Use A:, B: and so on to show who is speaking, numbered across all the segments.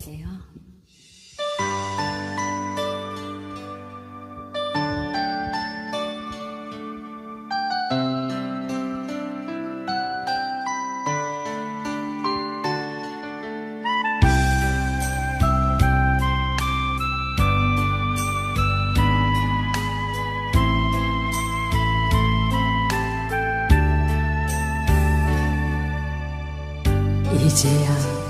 A: 돼요. 이제야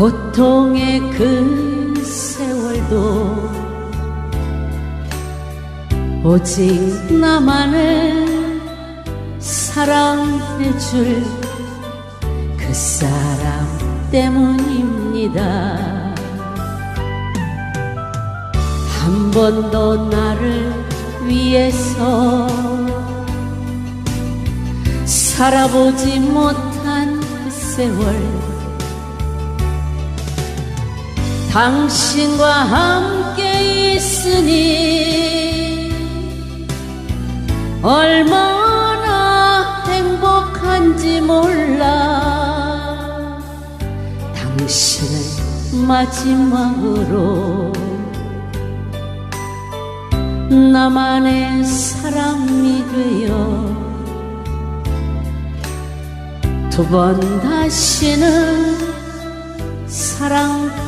A: 고통의 그 세월도 오직 나만을 사랑해 줄 그 사람 때문입니다. 한 번도 나를 위해서 살아보지 못한 그 세월 당신과 함께 있으니 얼마나 행복한지 몰라. 당신을 마지막으로 나만의 사랑이 되어 두 번 다시는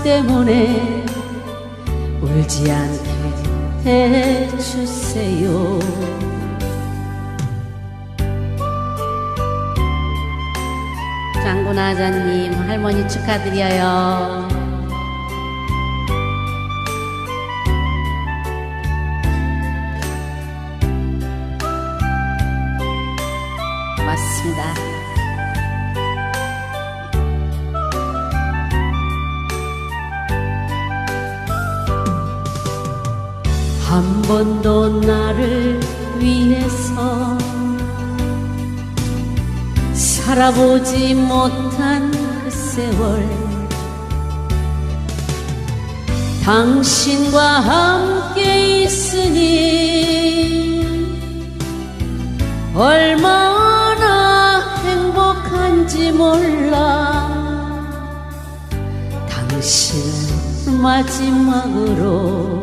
A: 때문에 울지 않게 해주세요. 장군아자님 할머니 축하드려요. 한 번도 나를 위해서. 살아보지 못한 그 세월. 당신과 함께 있으니 얼마나 행복한지 몰라. 당신을 마지막으로